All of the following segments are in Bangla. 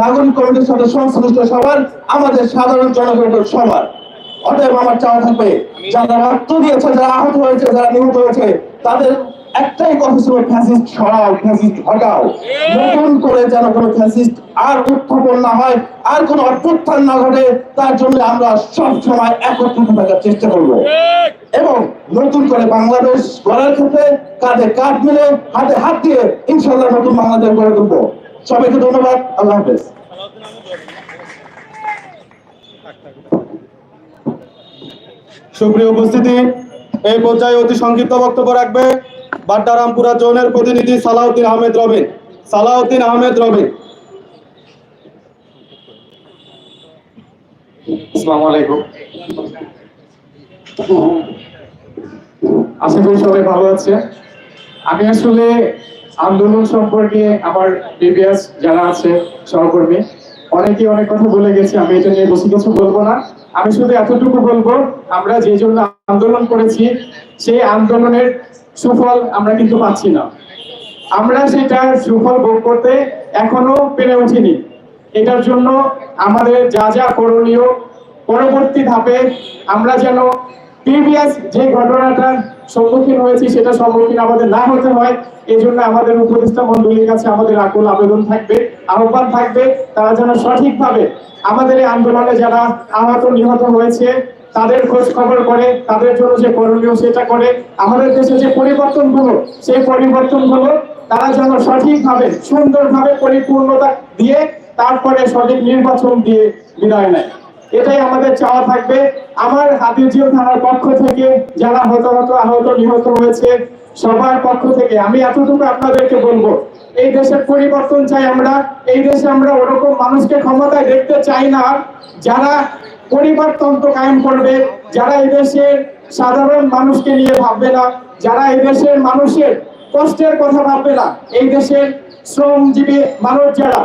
নাগরিক কমিটির সাথে সংশ্লিষ্ট সবার, আমাদের সাধারণ জনগণের সবার। অতএব আমার চাওয়া থাকবে, যারা রক্ত দিয়েছে, যারা আহত হয়েছে, যারা নিহত হয়েছে, তাদের একটাই কথা ছিল, ফ্যাসিস্ট সরাও, ফ্যাসিস্ট হটাও নতুন করে যেন কোনো ফ্যাসিস্ট আর উত্থাপন না হয়, আর কোনো অভ্যুত্থান না ঘটে, তার জন্য আমরা সব সময় একত্রিত থাকার চেষ্টা করব। এবং নতুন করে বাংলাদেশ গড়ার ক্ষেত্রে কাঁধে কাঁধ মিলে হাতে হাত দিয়ে ইনশাল্লাহ নতুন বাংলাদেশ গড়ে তুলবো। সবাইকে ধন্যবাদ, আল্লাহ হাফেজ। সুপ্রিয় উপস্থিতি, এই পর্যায়ে অতি সংক্ষিপ্ত বক্তব্য রাখবে বাড্ডারামপুরা জোনের প্রতিনিধি সালাউদ্দিন আহমেদ রবিন সালাউদ্দিন আহমেদ রবিন আসসালামু আলাইকুম। আশা করি সবাই ভালো আছে। আমি আসলে আন্দোলন সম্পর্কে আমার প্রিভিয়াস যারা আছে সহকর্মী, অনেকেই অনেক কথা বলে গেছে, আমি এটা নিয়ে বেশি কিছু বলব না। আমি শুধু এতটুকু বলব, আমরা যে জন্য আন্দোলন করেছি, সেই আন্দোলনের সুফল আমরা কিন্তু পাচ্ছি না। আমরা সেটা সুফল ভোগ করতে এখনও পেরে উঠিনি। এটার জন্য আমাদের যা যা করণীয়, পরবর্তী ধাপে আমরা যেন প্রিভিয়াস যে ঘটনাটার সম্মুখীন হয়েছি, সেটা সম্মুখীন আমাদের না হতে হয়। এই জন্য আমাদের উপদেষ্টা মন্ডলীর কাছে আমাদের আকুল আবেদন থাকবে, আহ্বান থাকবে, তারা যেন সঠিকভাবে আমাদের এই আন্দোলনে যারা আহত নিহত হয়েছে, তাদের খোঁজ খবর করে, তাদের জন্য যে করণীয় সেটা করে, আমাদের দেশে যে পরিবর্তন হলো সেই পরিবর্তন হলো তারা যেন সঠিকভাবে, সুন্দরভাবে পরিপূর্ণতা দিয়ে তারপরে সঠিক নির্বাচন দিয়ে বিদায় নেয়। এটাই আমাদের চাওয়া থাকবে। আমার হাতিরঝিল থানার পক্ষ থেকে যারা হতাহত আহত, নিহত হয়েছে, সবার পক্ষ থেকে আমি এতটুকু আপনাদেরকে বলব, এই দেশের পরিবর্তন চাই আমরা, এই দেশে আমরা ওরকম মানুষকে ক্ষমতায় দেখতে চাই না। যারা পরিবারতন্ত্র কায়েম করবে, যারা এই দেশের সাধারণ মানুষকে নিয়ে ভাববে না, যারা এই দেশের মানুষের কষ্টের কথা ভাববে না, এই দেশের শ্রমজীবী মানুষ যারা,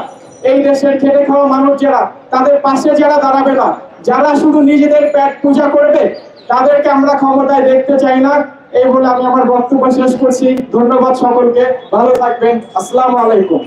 এই দেশের খেটে খাওয়া মানুষ যারা, তাদের পাশে যারা দাঁড়াবে না যারা শুধু নিজেদের পেট পূজা করবে, তাদেরকে আমরা ক্ষমতায় দেখতে চাই না। এই বলে আমি আমার বক্তব্য শেষ করছি। ধন্যবাদ সকলকে। ভালো থাকবেন। আসসালামু আলাইকুম।